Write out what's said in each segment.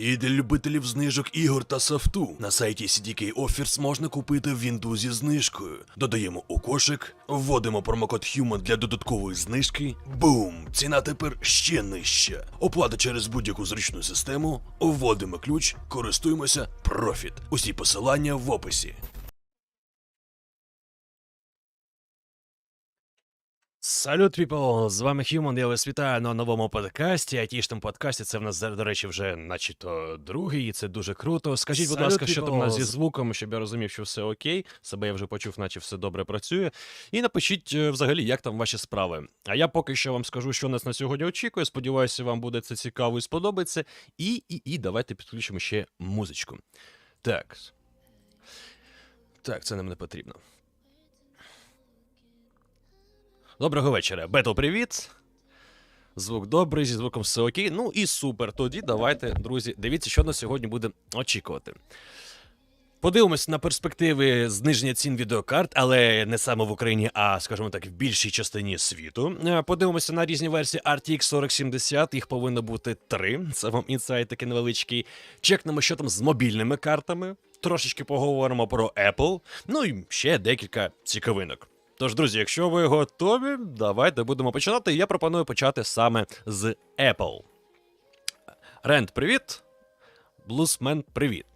І для любителів знижок ігор та софту на сайті CDK Offers можна купити Windows зі знижкою. Додаємо у кошик, вводимо промокод HUMAN для додаткової знижки. Бум! Ціна тепер ще нижча. Оплата через будь-яку зручну систему. Вводимо ключ, користуємося профіт. Усі посилання в описі. Салют, піпл! З вами Human, я вас вітаю на новому подкасті. Айтішному подкасті. Це в нас, до речі, вже начебто другий, і це дуже круто. Скажіть, будь ласка, що там у нас зі звуком, щоб я розумів, що все окей. Себе я вже почув, наче все добре працює. І напишіть е, взагалі, як там ваші справи. А я поки що вам скажу, що нас на сьогодні очікує. Сподіваюся, вам буде це цікаво і сподобається. І, і, і давайте підключимо ще музичку. Так. Так, це нам не потрібно. Доброго вечора. Бето, привіт. Звук добрий, зі звуком все окей. Ну і супер. Тоді давайте, друзі, дивіться, що нас сьогодні буде очікувати. Подивимось на перспективи зниження цін відеокарт, але не саме в Україні, а скажімо так, в більшій частині світу. Е, Подивимося на різні версії RTX 4070, їх повинно бути три. Це вам інсайт такий невеличкий. Чекнемо, що там з мобільними картами. Трошечки поговоримо про Apple. Ну і ще декілька цікавинок. Тож, друзі, якщо ви готові, давайте будемо починати. Я пропоную почати саме з Apple. Ренд, привіт. Блусмен, привіт.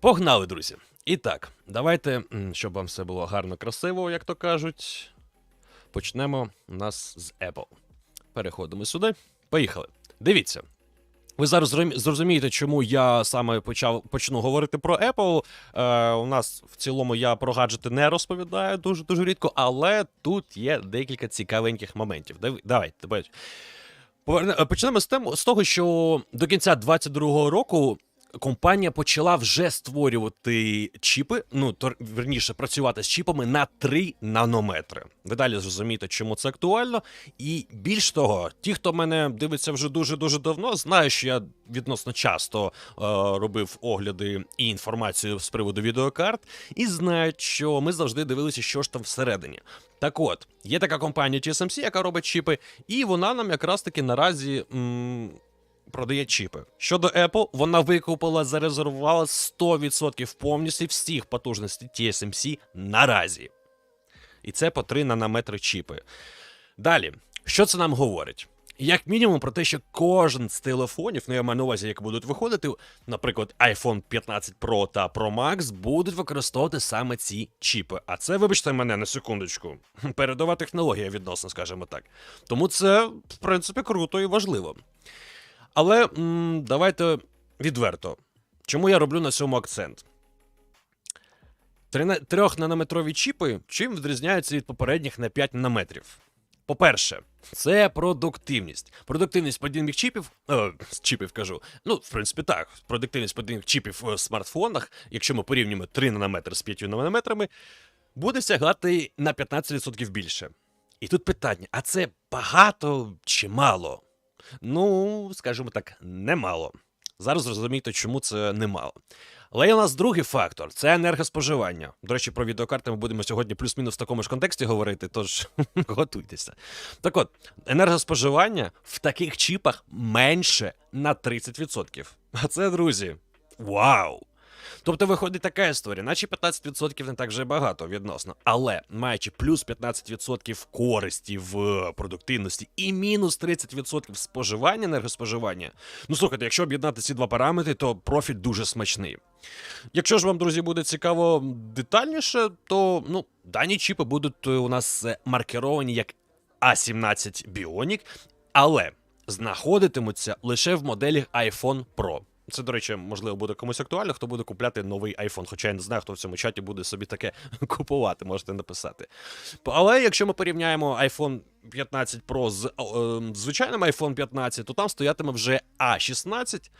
Погнали, друзі. І так, давайте, щоб вам все було гарно красиво, як то кажуть. Почнемо у нас з Apple. Переходимо сюди. Поїхали. Дивіться. Ви зараз зрозумієте, чому я саме почав почну говорити про Apple. Е, у нас в цілому я про гаджети не розповідаю дуже дуже рідко, але тут є декілька цікавеньких моментів. Дав- Давайте, давайте. Почнемо з тем з того, що до кінця 2022 року компанія почала вже створювати чіпи, ну то верніше працювати з чіпами на 3 нанометри. Ви далі зрозумієте, чому це актуально. І більш того, ті, хто мене дивиться вже дуже дуже давно, знають, що я відносно часто е, робив огляди і інформацію з приводу відеокарт, і знають, що ми завжди дивилися, що ж там всередині. Так от, є така компанія TSMC, яка робить чіпи, і вона нам якраз таки наразі. М- Продає чіпи. Щодо Apple, вона викупила, зарезервувала 100% повністю всіх потужностей TSMC наразі. І це по 3 нанометри чіпи. Далі, що це нам говорить? Як мінімум про те, що кожен з телефонів, ну я маю на увазі, як будуть виходити, наприклад, iPhone 15 Pro та Pro Max будуть використовувати саме ці чіпи. А це, вибачте мене на секундочку, передова технологія відносно, скажімо так. Тому це, в принципі, круто і важливо. Але м, давайте відверто. Чому я роблю на цьому акцент? Трина- Трьохнанометрові чіпи чим відрізняються від попередніх на 5 нанометрів? По-перше, це продуктивність. Продуктивність подібних чіпів, е, чіпів кажу. Ну, в принципі, так. Продуктивність подібних чіпів в смартфонах, якщо ми порівнюємо 3 нанометри з 5 нанометрами, буде сягати на 15% більше. І тут питання: а це багато чи мало? Ну, скажімо так, немало. Зараз зрозумієте, чому це немало. Але є у нас другий фактор це енергоспоживання. До речі, про відеокарти ми будемо сьогодні плюс-мінус в такому ж контексті говорити, тож готуйтеся. Так от, енергоспоживання в таких чіпах менше на 30%. А це, друзі, вау! Тобто виходить така історія, наче 15% не так вже багато відносно, але маючи плюс 15% користі в продуктивності і мінус 30% споживання енергоспоживання. Ну слухайте, якщо об'єднати ці два параметри, то профіль дуже смачний. Якщо ж вам, друзі, буде цікаво детальніше, то ну, дані чіпи будуть е, у нас е, маркеровані як A17 Bionic, але знаходитимуться лише в моделі iPhone Pro. Це, до речі, можливо, буде комусь актуально, хто буде купляти новий iPhone. Хоча я не знаю, хто в цьому чаті буде собі таке купувати, можете написати. Але якщо ми порівняємо iPhone 15 Pro з е, звичайним iPhone 15, то там стоятиме вже A16,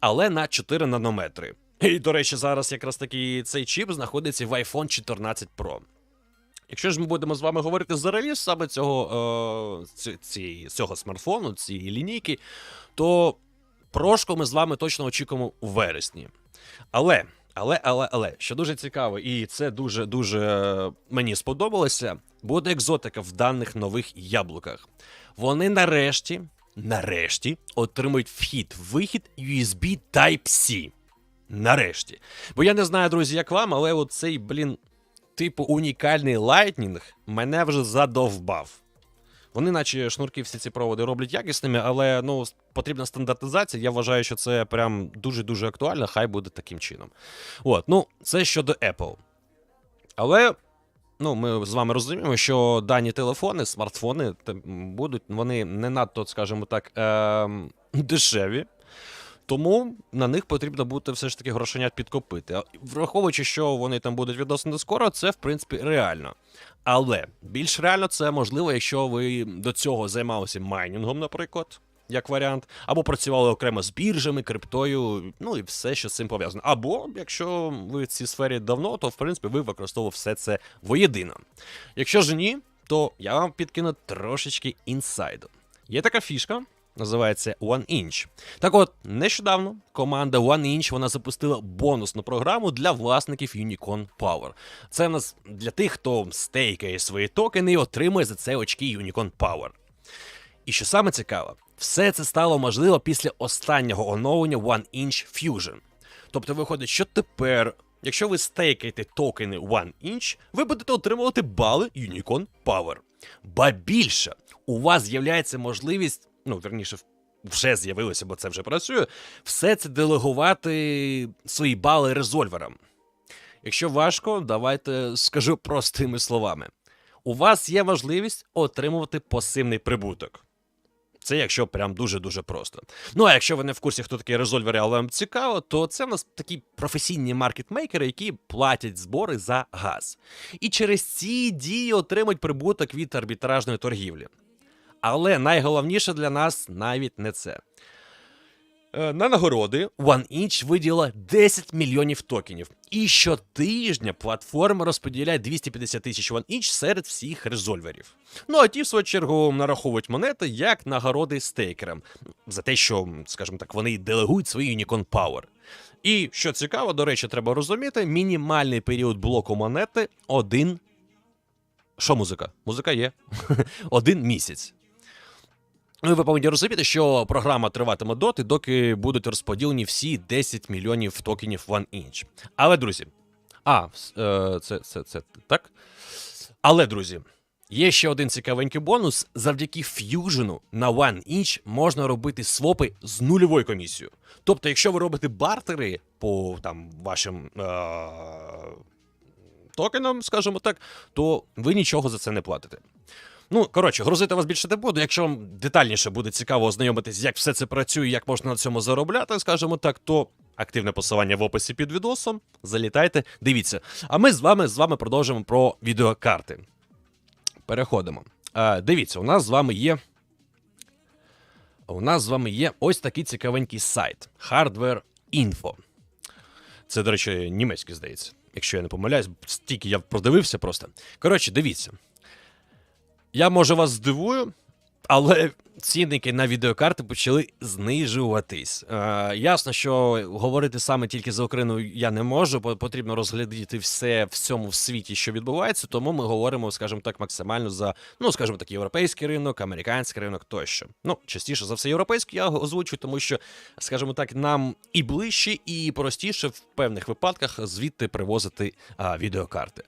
але на 4 нанометри. І, до речі, зараз якраз таки цей чіп знаходиться в iPhone 14 Pro. Якщо ж ми будемо з вами говорити за реліз саме цього, е, ці, цього смартфону, цієї лінійки, то прошку ми з вами точно очікуємо у вересні. Але, але, але, але, що дуже цікаво, і це дуже дуже мені сподобалося, буде екзотика в даних нових яблуках. Вони нарешті нарешті отримують вхід-вихід USB Type-C. Нарешті. Бо я не знаю, друзі, як вам, але от цей, блін, типу унікальний Lightning мене вже задовбав. Вони, наче шнурки, всі ці проводи роблять якісними, але ну, потрібна стандартизація. Я вважаю, що це прям дуже-дуже актуально, хай буде таким чином. От, ну, це щодо Apple. Але. Ну, ми з вами розуміємо, що дані телефони, смартфони будуть вони не надто, скажімо так, ем, дешеві. Тому на них потрібно буде все ж таки грошенят підкопити. Враховуючи, що вони там будуть відносно скоро, це в принципі реально. Але більш реально це можливо, якщо ви до цього займалися майнінгом, наприклад, як варіант, або працювали окремо з біржами, криптою, ну і все, що з цим пов'язано. Або якщо ви в цій сфері давно, то в принципі ви використовували все це воєдино. Якщо ж ні, то я вам підкину трошечки інсайду. Є така фішка. Називається One Inch. Так от, нещодавно команда One Inch вона запустила бонусну програму для власників Unicorn Power. Це в нас для тих, хто стейкає свої токени і отримує за це очки Unicorn Power. І що саме цікаво, все це стало можливо після останнього оновлення One Inch Fusion. Тобто виходить, що тепер, якщо ви стейкаєте токени One Inch, ви будете отримувати бали Unicorn Power. Ба більше, у вас з'являється можливість, ну, верніше, вже з'явилося, бо це вже працює, все це делегувати свої бали резольверам. Якщо важко, давайте скажу простими словами. У вас є можливість отримувати пасивний прибуток. Це якщо прям дуже-дуже просто. Ну а якщо ви не в курсі, хто такі резольвери, але вам цікаво, то це в нас такі професійні маркетмейкери, які платять збори за газ. І через ці дії отримують прибуток від арбітражної торгівлі. Але найголовніше для нас навіть не це. Е, На нагороди OneInch виділила 10 мільйонів токенів. І щотижня платформа розподіляє 250 тисяч OneInch серед всіх резольверів. Ну а ті, в свою чергу, нараховують монети як нагороди стейкерам за те, що, скажімо так, вони делегують свої Unicorn Power. І що цікаво, до речі, треба розуміти, мінімальний період блоку монети один. Що музика? Музика є. один місяць. Ну, ви повинні розуміти, що програма триватиме доти, доки будуть розподілені всі 10 мільйонів токенів OneInch. Але, друзі, а, е, це, це, це так. Але, друзі, є ще один цікавенький бонус. Завдяки ф'южену на OneInch можна робити свопи з нульовою комісією. Тобто, якщо ви робите бартери по там вашим. Е- Токенам, скажімо так, то ви нічого за це не платите. Ну, коротше, грузити вас більше не буду. Якщо вам детальніше буде цікаво ознайомитись, як все це працює, як можна на цьому заробляти, скажімо так, то активне посилання в описі під відосом. Залітайте, дивіться. А ми з вами з вами продовжимо про відеокарти. Переходимо. А, дивіться, у нас з вами є. У нас з вами є ось такий цікавенький сайт Hardware Info. Це, до речі, німецький, здається. Якщо я не помиляюсь, стільки я продивився просто. Коротше, дивіться. Я може вас здивую, але цінники на відеокарти почали знижуватись. Е, ясно, що говорити саме тільки за Україну я не можу, бо потрібно розглядати все в цьому світі, що відбувається. Тому ми говоримо, скажімо так, максимально за, ну скажімо так, європейський ринок, американський ринок тощо. Ну, частіше за все, європейський я озвучу, тому що, скажімо так, нам і ближче, і простіше в певних випадках звідти привозити а, відеокарти.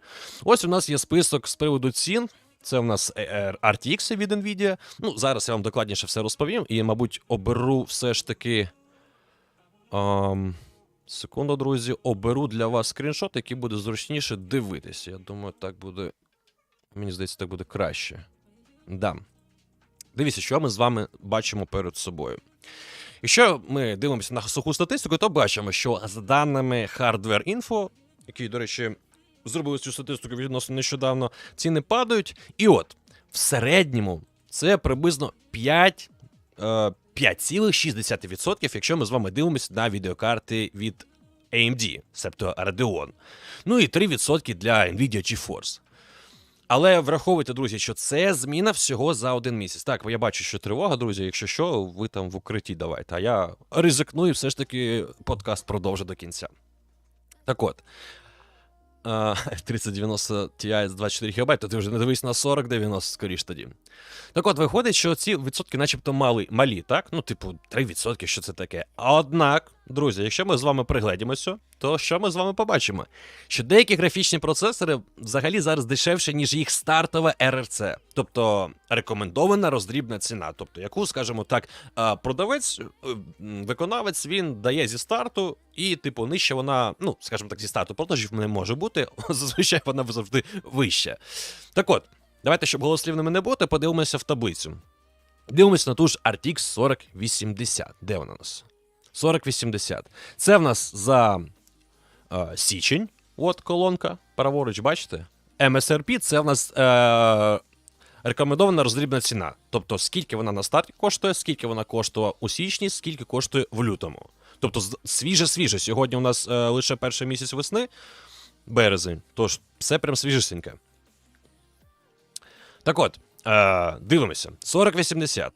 Ось у нас є список з приводу цін. Це у нас е, е, RTX від Nvidia. Ну, зараз я вам докладніше все розповім і, мабуть, оберу все ж таки. Ам, секунду, друзі, оберу для вас скріншот, який буде зручніше дивитися. Я думаю, так буде. Мені здається, так буде краще. Да. Дивіться, що ми з вами бачимо перед собою. Якщо ми дивимося на суху статистику, то бачимо, що за даними Hardware Info, який, до речі, зробили цю статистику відносно нещодавно, ціни падають. І от, в середньому це приблизно 5, е, 5,6%, якщо ми з вами дивимося на відеокарти від AMD, себто Radeon. Ну і 3% для Nvidia GeForce. Але враховуйте, друзі, що це зміна всього за один місяць. Так, я бачу, що тривога, друзі. Якщо що, ви там в укритті давайте. А я ризикну і все ж таки подкаст продовжу до кінця. Так от. А, 3090 Ti з 24 ГБ, то ти вже не дивись на 4090 скоріш тоді. Так от, виходить, що ці відсотки начебто мали, малі, так? Ну, типу, 3%, що це таке. Однак, друзі, якщо ми з вами пригледімося, то що ми з вами побачимо? Що деякі графічні процесори взагалі зараз дешевші, ніж їх стартове RRC. Тобто рекомендована роздрібна ціна. Тобто, яку, скажімо так, продавець, е, виконавець він дає зі старту, і, типу, нижче вона, ну, скажімо так, зі старту продажів не може бути. Зазвичай вона завжди вища. Так от, давайте, щоб голослівними не бути, подивимося в таблицю. Дивимося на ту ж RTX 4080. Де вона у нас? 4080. Це в нас за е, січень. От колонка. Праворуч, бачите? MSRP це в нас е, рекомендована роздрібна ціна. Тобто, скільки вона на старті коштує, скільки вона коштувала у січні, скільки коштує в лютому. Тобто, свіже-свіже. Сьогодні у нас е, лише перший місяць весни, березень. Тож, все прям свіжесеньке. Так от, е, дивимося. 4080.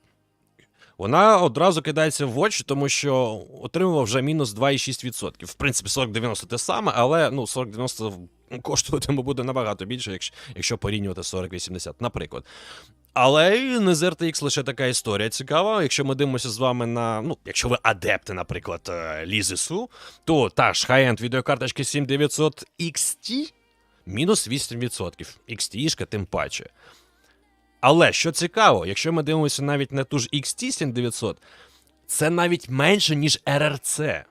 Вона одразу кидається в очі, тому що отримував вже мінус 2,6%. В принципі, 4090 те саме, але ну, 4090 коштуватиме буде набагато більше, якщо, якщо порівнювати 4080, наприклад. Але і не з RTX лише така історія цікава. Якщо ми дивимося з вами на. Ну, якщо ви адепти, наприклад, е, Лізису, то та ж high-end відеокарточка 7900 XT мінус 8%. XT-шка тим паче. Але що цікаво, якщо ми дивимося навіть на ту ж XT 7900, це навіть менше, ніж RRC.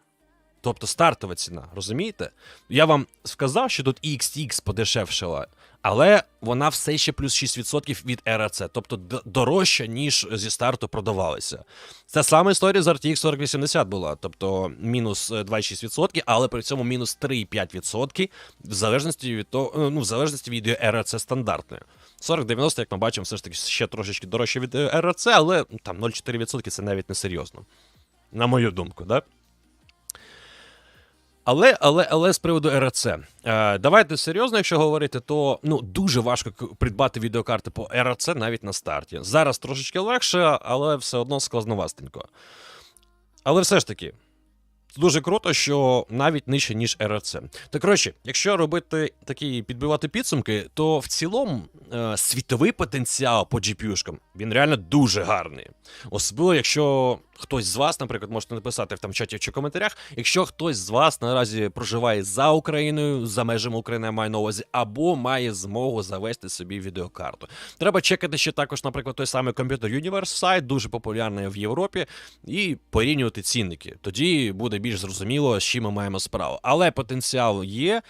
Тобто стартова ціна, розумієте? Я вам сказав, що тут XTX подешевшила, але вона все ще плюс 6% від RRC, тобто дорожча, ніж зі старту продавалися. Це сама історія з RTX 4080 була, тобто мінус е, 2,6%, але при цьому мінус 3,5% в залежності від того, ну, в залежності від RRC стандартної. 4090, як ми бачимо, все ж таки ще трошечки дорожче від е, RRC, але там 0,4% це навіть не серйозно. На мою думку, да? Але, але, але з приводу RRC. Е, давайте серйозно, якщо говорити, то ну дуже важко придбати відеокарти по RRC навіть на старті. Зараз трошечки легше, але все одно складновастенько. Але все ж таки, дуже круто, що навіть нижче, ніж RRC. Так коротше, якщо робити такі підбивати підсумки, то в цілому е, світовий потенціал по GPU-шкам, він реально дуже гарний. Особливо, якщо хтось з вас, наприклад, можете написати в там чаті чи коментарях, якщо хтось з вас наразі проживає за Україною, за межами України я маю на увазі, або має змогу завести собі відеокарту. Треба чекати ще також, наприклад, той самий Computer Universe сайт, дуже популярний в Європі, і порівнювати цінники. Тоді буде більш зрозуміло, з чим ми маємо справу. Але потенціал є.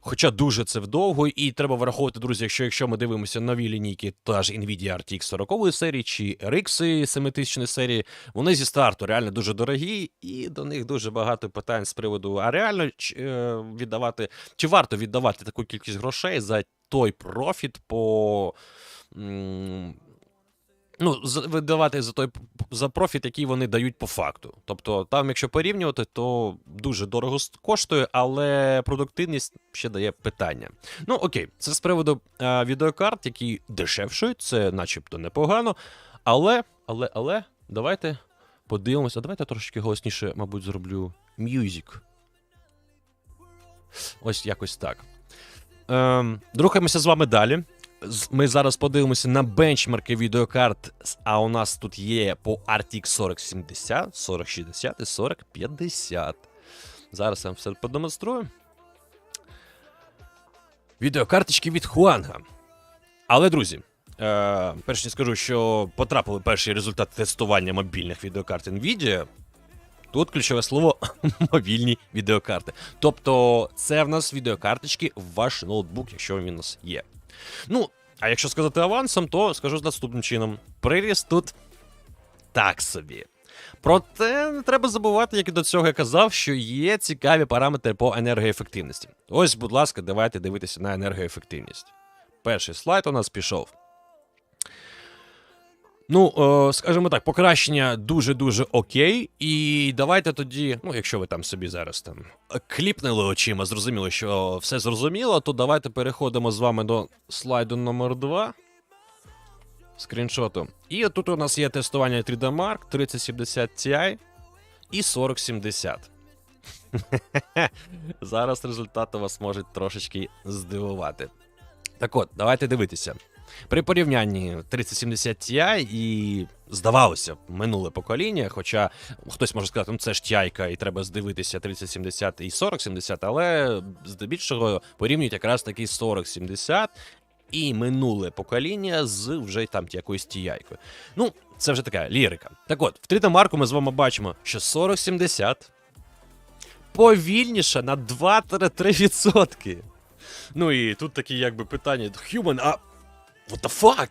Хоча дуже це вдовго, і треба враховувати, друзі, якщо, якщо ми дивимося нові лінійки, та ж Nvidia RTX 40 серії чи RX 7000 серії, вони зі старту реально дуже дорогі, і до них дуже багато питань з приводу, а реально е, віддавати, чи варто віддавати таку кількість грошей за той профіт по. Ну, видавати за той за профіт, який вони дають по факту. Тобто, там, якщо порівнювати, то дуже дорого коштує, але продуктивність ще дає питання. Ну окей, це з приводу е, відеокарт, які дешевшують, це начебто непогано. Але, але, але, давайте подивимося. Давайте я трошки голосніше, мабуть, зроблю music. Ось якось так. Ем, рухаємося з вами далі. Ми зараз подивимося на бенчмарки відеокарт, а у нас тут є по RTX 4070, 4060 і 4050. Зараз я вам все продемонструю. Відеокарточки від Хуанга. Але, друзі, е, перш ніж скажу, що потрапили перші результати тестування мобільних відеокарт Nvidia. Тут ключове слово мобільні відеокарти. Тобто, це в нас відеокарточки в ваш ноутбук, якщо він у нас є. Ну, а якщо сказати авансом, то скажу з наступним чином: приріс тут так собі. Проте не треба забувати, як і до цього я казав, що є цікаві параметри по енергоефективності. Ось, будь ласка, давайте дивитися на енергоефективність. Перший слайд у нас пішов. Ну, е, скажімо так, покращення дуже-дуже окей. І давайте тоді, ну, якщо ви там собі зараз там кліпнули очима, зрозуміли, що все зрозуміло, то давайте переходимо з вами до слайду номер 2 скріншоту. І тут у нас є тестування 3D Mark 3070 Ti і 4070. Зараз результати вас можуть трошечки здивувати. Так от, давайте дивитися. При порівнянні 3070 Ti і здавалося б, минуле покоління, хоча хтось може сказати, ну це ж тяйка, і треба здивитися 3070 і 4070, але здебільшого порівнюють якраз таки 4070 і минуле покоління з вже там якоюсь тіяйкою. Ну, це вже така лірика. Так от, в 3D Марку ми з вами бачимо, що 4070 повільніше на 2-3%. Ну і тут такі якби питання: Human, а what the fuck?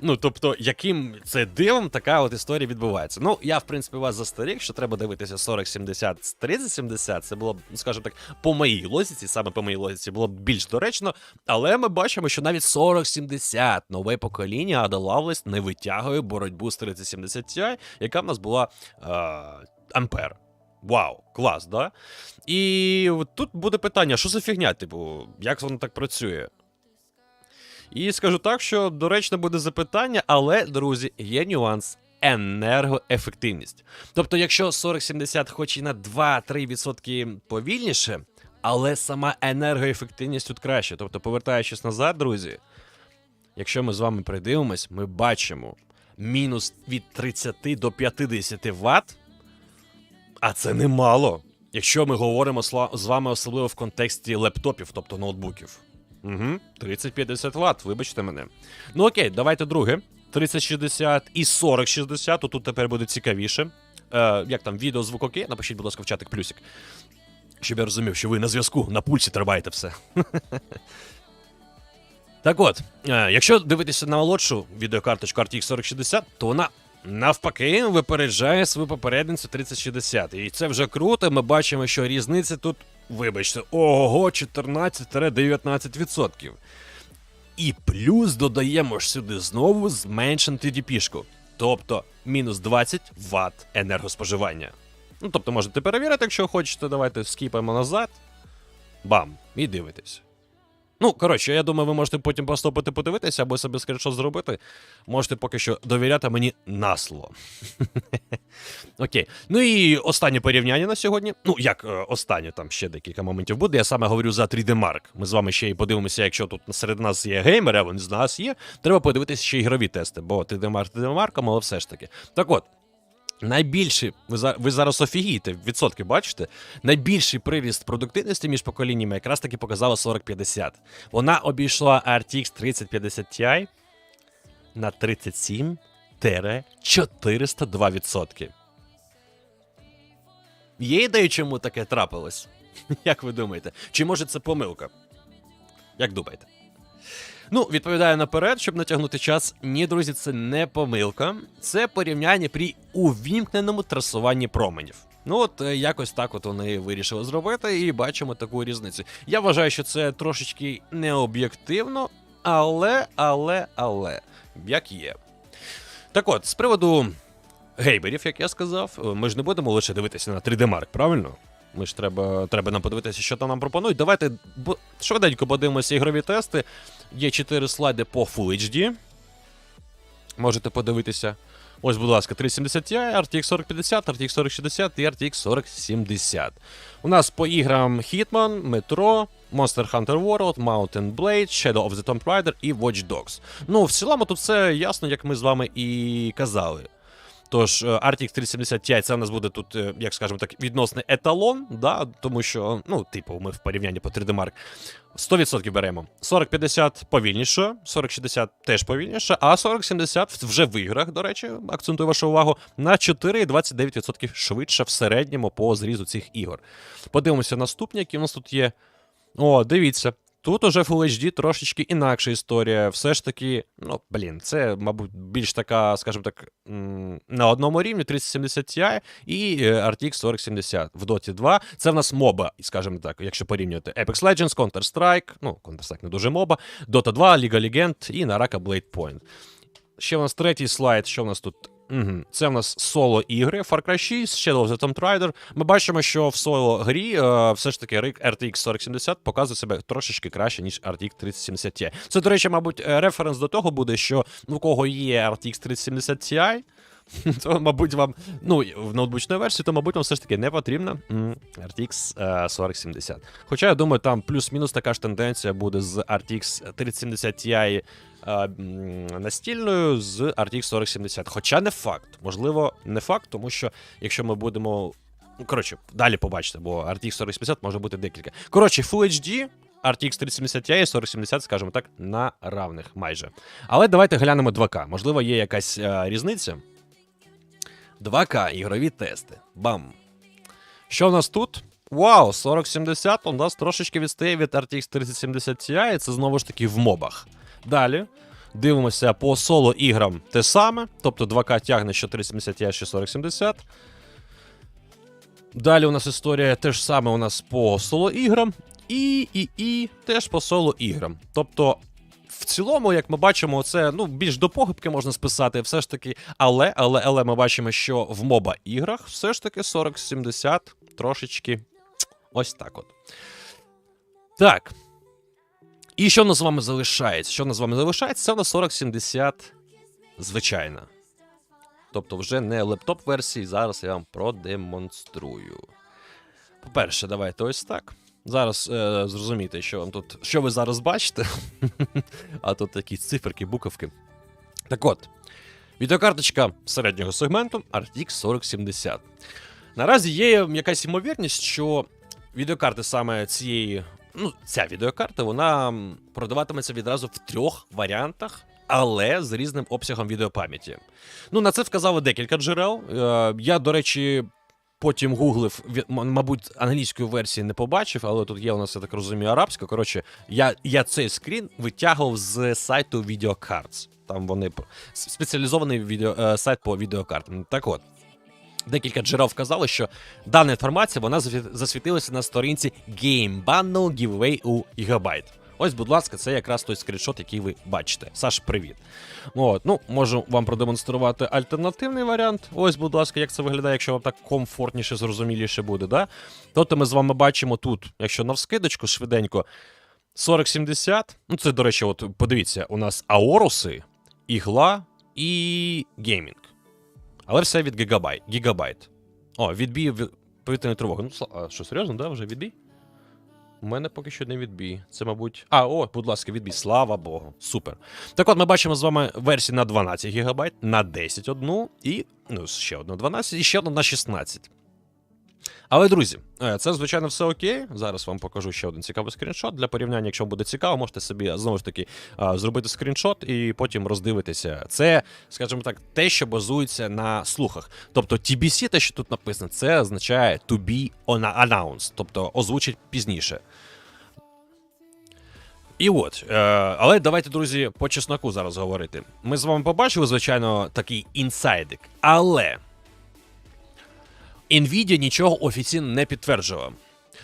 ну, тобто, яким це дивом така от історія відбувається. Ну, я, в принципі, вас застеріг, що треба дивитися 4070 з 3070. Це було б, скажімо так, по моїй логіці, саме по моїй логіці, було б більш доречно. Але ми бачимо, що навіть 4070 нове покоління Ada не витягує боротьбу з 3070 Ti, яка в нас була е, Ампер. Вау, клас, да? І тут буде питання: що за фігня, типу, як воно так працює? І скажу так, що доречно буде запитання, але, друзі, є нюанс. Енергоефективність. Тобто, якщо 4070 хоч і на 2-3% повільніше, але сама енергоефективність тут краще. Тобто, повертаючись назад, друзі, якщо ми з вами придивимось, ми бачимо мінус від 30 до 50 Вт, а це немало. Якщо ми говоримо з вами особливо в контексті лептопів, тобто ноутбуків. Угу, 30-50 Вт, вибачте мене. Ну окей, давайте друге. 3060 і 4060, тут тепер буде цікавіше. Е, як там, відео, звук окей? Напишіть, будь ласка, в чатик плюсик. Щоб я розумів, що ви на зв'язку, на пульсі триваєте все. Так от, е, якщо дивитися на молодшу відеокарточку RTX 4060, то вона навпаки випереджає свою попередницю 3060. І це вже круто. Ми бачимо, що різниця тут, вибачте, ого, 14-19%. І плюс додаємо ж сюди знову зменшену TDP-шку, тобто мінус 20 Вт енергоспоживання. Ну, тобто можете перевірити, якщо хочете, давайте скіпаємо назад. Бам! І дивитесь. Ну, коротше, я думаю, ви можете потім поступити подивитися або собі скріншот зробити. Можете поки що довіряти мені на слово. Окей. Ну і останнє порівняння на сьогодні. Ну, як е, останнє, там ще декілька моментів буде. Я саме говорю за 3D Mark. Ми з вами ще й подивимося, якщо тут серед нас є геймери, а вони з нас є. Треба подивитися ще ігрові тести, бо 3D Mark 3D Mark, але все ж таки. Так от. Найбільший, ви, ви зараз офігієте, відсотки бачите? Найбільший приріст продуктивності між поколіннями якраз таки показала 4050. Вона обійшла RTX 3050 Ti на 37-402%. Є ідея, чому таке трапилось? Як ви думаєте? Чи може це помилка? Як думаєте? Ну, відповідаю наперед, щоб натягнути час. Ні, друзі, це не помилка. Це порівняння при увімкненому трасуванні променів. Ну, от е, якось так от вони вирішили зробити, і бачимо таку різницю. Я вважаю, що це трошечки необ'єктивно, але, але, але, як є. Так от, з приводу гейберів, як я сказав, е, ми ж не будемо лише дивитися на 3D Mark, правильно? Ми ж треба, треба нам подивитися, що там нам пропонують. Давайте швиденько подивимося ігрові тести. Є 4 слайди по Full HD. Можете подивитися. Ось, будь ласка, 370 Ti, RTX 4050, RTX 4060 і RTX 4070. У нас по іграм Hitman, Metro, Monster Hunter World, Mountain Blade, Shadow of the Tomb Raider і Watch Dogs. Ну, в цілому тут все ясно, як ми з вами і казали. Тож е, RTX 3070 Ti це у нас буде тут, е, як скажемо так, відносний еталон, да, тому що, ну, типу, ми в порівнянні по 3D Mark 100% беремо. 4050 повільніше, 4060 теж повільніше, а 4070 вже в іграх, до речі, акцентую вашу увагу, на 4,29% швидше в середньому по зрізу цих ігор. Подивимося наступні, які у нас тут є. О, дивіться. Тут уже Full HD трошечки інакша історія. Все ж таки, ну, блін, це, мабуть, більш така, скажімо так, на одному рівні 3070 Ti і е, RTX 4070 в Dota 2. Це в нас моба, скажімо так, якщо порівнювати Apex Legends, Counter-Strike, ну, Counter-Strike не дуже моба, Dota 2, League of Legends і Naraka Blade Point. Ще у нас третій слайд, що в нас тут? Угу. Це в нас соло ігри, Far Cry 6, Shadow of the Tomb Raider. Ми бачимо, що в соло грі е, все ж таки RTX 4070 показує себе трошечки краще, ніж RTX 3070 Ti. Це, до речі, мабуть, е, референс до того буде, що ну, у кого є RTX 3070 Ti, то, мабуть, вам, ну, в ноутбучної версії, то, мабуть, вам все ж таки не потрібна RTX е, 4070. Хоча я думаю, там плюс-мінус така ж тенденція буде з RTX 3070 Ti е, настільною з RTX 4070. Хоча не факт. Можливо, не факт, тому що якщо ми будемо. Ну, коротше, далі побачите, бо RTX 4070 може бути декілька. Коротше, Full HD, RTX 3070 Ti і 4070, скажімо так, на равних майже. Але давайте глянемо 2К. Можливо, є якась е, різниця. 2К ігрові тести. Бам. Що в нас тут? Вау, 4070 у нас трошечки відстає від RTX 3070 Ti, і це знову ж таки в мобах. Далі. Дивимося по соло іграм те саме. Тобто 2К тягне що 3070 Ti, що 4070. Далі у нас історія те ж саме у нас по соло іграм. І, і, і теж по соло іграм. Тобто, в цілому, як ми бачимо, це ну, більш до похибки можна списати, все ж таки. Але, але, але ми бачимо, що в моба іграх все ж таки 40-70 трошечки ось так от. Так. І що нас з вами залишається? Що нас з вами залишається? Це у нас 4070 звичайна. Тобто вже не лептоп-версії, зараз я вам продемонструю. По-перше, давайте ось так. Зараз е, зрозумійте, що вам тут. Що ви зараз бачите? а тут такі циферки, буковки. Так от, відеокарточка середнього сегменту RTX 4070. Наразі є якась ймовірність, що відеокарти саме цієї. Ну, ця відеокарта, вона продаватиметься відразу в трьох варіантах, але з різним обсягом відеопам'яті. Ну, на це вказали декілька джерел. Е, я, до речі, потім гуглив, мабуть, англійської версії не побачив, але тут є у нас, я так розумію, арабська. Коротше, я, я цей скрін витягував з сайту Videocards. Там вони спеціалізований відео, е, сайт по відеокартам. Так от. Декілька джерел вказали, що дана інформація вона засвітилася на сторінці Game Bundle Giveaway у Gigabyte. Ось, будь ласка, це якраз той скріншот, який ви бачите. Саш, привіт. От, ну, можу вам продемонструвати альтернативний варіант. Ось, будь ласка, як це виглядає, якщо вам так комфортніше, зрозуміліше буде, да? Тобто ми з вами бачимо тут, якщо навскидочку, швиденько, 4070. Ну, це, до речі, от подивіться, у нас Аоруси, ігла і геймінг. Але все від гігабайт. гігабайт. О, відбій повітряної тривоги. Ну, а, що, серйозно, да? Вже відбій? У мене поки що не відбій. Це, мабуть. А, о, будь ласка, відбій. Слава Богу. Супер. Так от, ми бачимо з вами версії на 12 ГБ, на 10 одну, і ну, ще одну 12, і ще одну на 16. Але, друзі, е, це звичайно все окей. Зараз вам покажу ще один цікавий скріншот. Для порівняння, якщо буде цікаво, можете собі знову ж таки зробити скріншот і потім роздивитися. Це, скажімо так, те, що базується на слухах. Тобто TBC, те, що тут написано, це означає to be announced, тобто озвучить пізніше. І от, е, але давайте, друзі, по чесноку зараз говорити. Ми з вами побачили, звичайно, такий інсайдик, але Nvidia нічого офіційно не підтверджувала.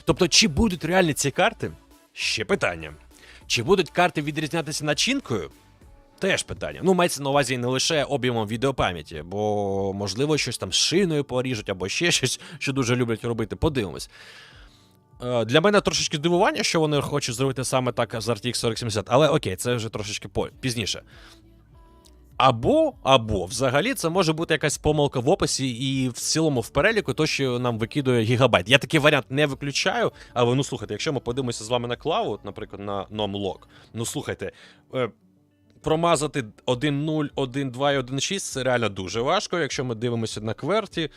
Тобто, чи будуть реальні ці карти? Ще питання. Чи будуть карти відрізнятися начинкою? Теж питання. Ну, мається на увазі не лише об'ємом відеопам'яті, бо, можливо, щось там з шиною поріжуть або ще щось, що дуже люблять робити. Подивимось. Е, Для мене трошечки здивування, що вони хочуть зробити саме так з RTX 4070, але окей, це вже трошечки пізніше. Або, або взагалі це може бути якась помилка в описі і в цілому в переліку, то, що нам викидує гігабайт. Я такий варіант не виключаю, але ну слухайте, якщо ми подивимося з вами на клаву, наприклад, на NomLog, ну слухайте, е, промазати 1.0, 1.2 і 1.6 це реально дуже важко. Якщо ми дивимося на кверті,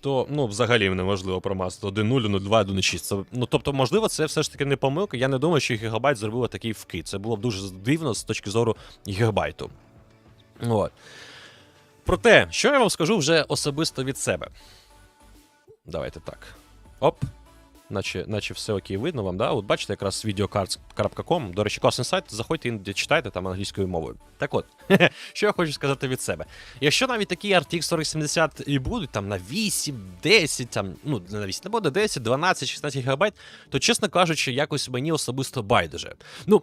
то ну, взагалі неможливо промазати 1.0, 1.2, 1.6. Це, ну, тобто, можливо, це все ж таки не помилка. Я не думаю, що гігабайт зробила такий вкид. Це було б дуже дивно з точки зору гігабайту. От. Проте, що я вам скажу вже особисто від себе. Давайте так. Оп. Наче, наче все окей видно вам, да? От бачите, якраз videocards.com. До речі, класний сайт. Заходьте іноді читайте там англійською мовою. Так от, що я хочу сказати від себе. Якщо навіть такі RTX 4070 і будуть там на 8, 10, там, ну, на 8, не буде 10, 12, 16 гігабайт, то, чесно кажучи, якось мені особисто байдуже. Ну,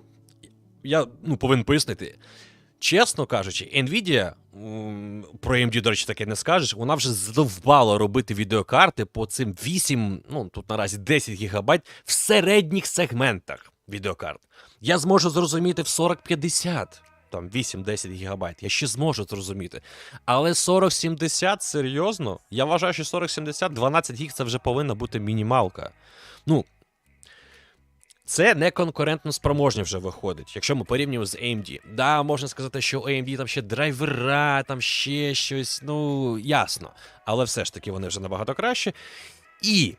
я ну, повинен пояснити. Чесно кажучи, Nvidia, про AMD, до речі, таке не скажеш, вона вже задовбала робити відеокарти по цим 8, ну тут наразі 10 гігабайт в середніх сегментах відеокарт. Я зможу зрозуміти в 40-50. там 8-10 гігабайт, я ще зможу зрозуміти. Але 40-70, серйозно? Я вважаю, що 40-70, 12 гіг це вже повинна бути мінімалка. Ну. Це не конкурентно спроможні вже виходить, якщо ми порівнюємо з AMD. Да, можна сказати, що у AMD там ще драйвера, там ще щось, ну ясно. Але все ж таки вони вже набагато краще. І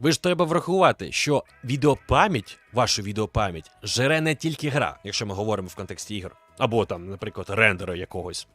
ви ж треба врахувати, що відеопам'ять, вашу відеопам'ять, жере не тільки гра, якщо ми говоримо в контексті ігор, або там, наприклад, рендера якогось.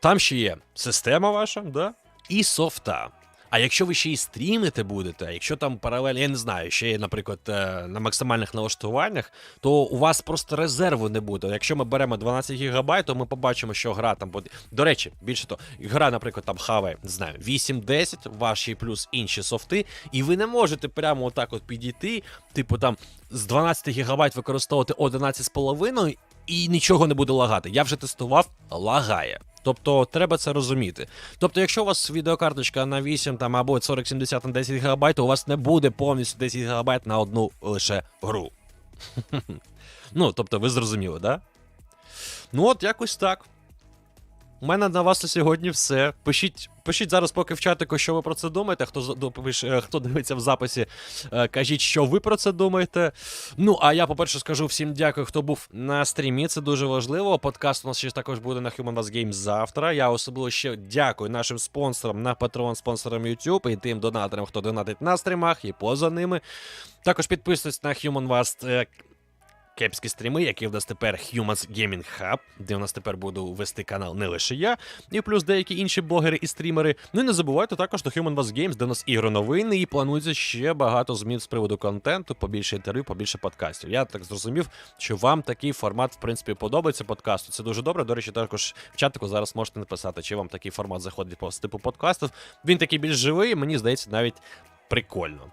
Там ще є система ваша, да? і софта. А якщо ви ще і стрімити будете, якщо там паралельно, я не знаю, ще наприклад, е, на максимальних налаштуваннях, то у вас просто резерву не буде. Якщо ми беремо 12 ГБ, то ми побачимо, що гра там буде. До речі, більше того, гра, наприклад, там хаває, не знаю, 8-10, ваші плюс інші софти, і ви не можете прямо отак от підійти, типу там з 12 ГБ використовувати 11,5 і нічого не буде лагати. Я вже тестував, лагає. Тобто треба це розуміти. Тобто, якщо у вас відеокарточка на 8 там, або 4070 на 10 ГБ, то у вас не буде повністю 10 ГБ на одну лише гру. ну, тобто, ви зрозуміли, да? Ну, от якось так. У мене на вас на сьогодні все. Пишіть, пишіть зараз, поки в чатику, що ви про це думаєте. Хто, пише, е, хто дивиться в записі, е, кажіть, що ви про це думаєте. Ну, а я, по-перше, скажу всім дякую, хто був на стрімі. Це дуже важливо. Подкаст у нас ще також буде на Human Wars Games завтра. Я особливо ще дякую нашим спонсорам на Patreon, спонсорам YouTube і тим донаторам, хто донатить на стрімах і поза ними. Також підписуйтесь на Human е, кепські стріми, які в нас тепер Humans Gaming Hub, де у нас тепер буду вести канал не лише я, і плюс деякі інші блогери і стрімери. Ну і не забувайте також до Human Wars Games, де у нас ігроновини, і планується ще багато змін з приводу контенту, побільше інтерв'ю, побільше подкастів. Я так зрозумів, що вам такий формат, в принципі, подобається подкасту. Це дуже добре. До речі, також в чатику зараз можете написати, чи вам такий формат заходить по типу подкастів. Він такий більш живий, мені здається, навіть прикольно.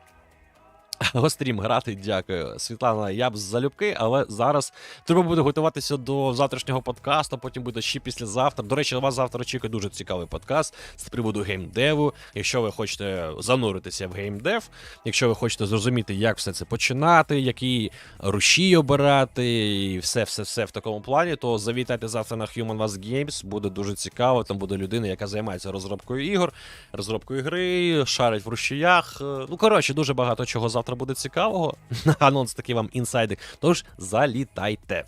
Гострім грати, дякую. Світлана, я б залюбки, але зараз треба буде готуватися до завтрашнього подкасту, потім буде ще післязавтра. До речі, вас завтра очікує дуже цікавий подкаст з приводу геймдеву. Якщо ви хочете зануритися в геймдев, якщо ви хочете зрозуміти, як все це починати, які руші обирати, і все, все, все в такому плані, то завітайте завтра на Human Wars Games. Буде дуже цікаво. Там буде людина, яка займається розробкою ігор, розробкою гри, шарить в рушіях. Е, Ну, коротше, дуже багато чого завтра буде цікавого. Анонс такий вам інсайдик. Тож залітайте.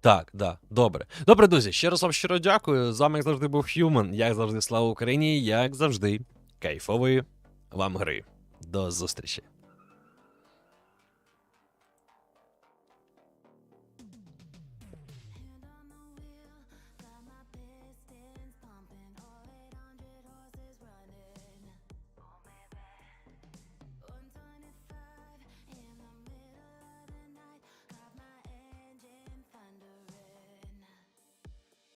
Так, да, добре. Добре, друзі, ще раз вам щиро дякую. З вами як завжди був Human. Як завжди, слава Україні, як завжди, кайфової вам гри. До зустрічі.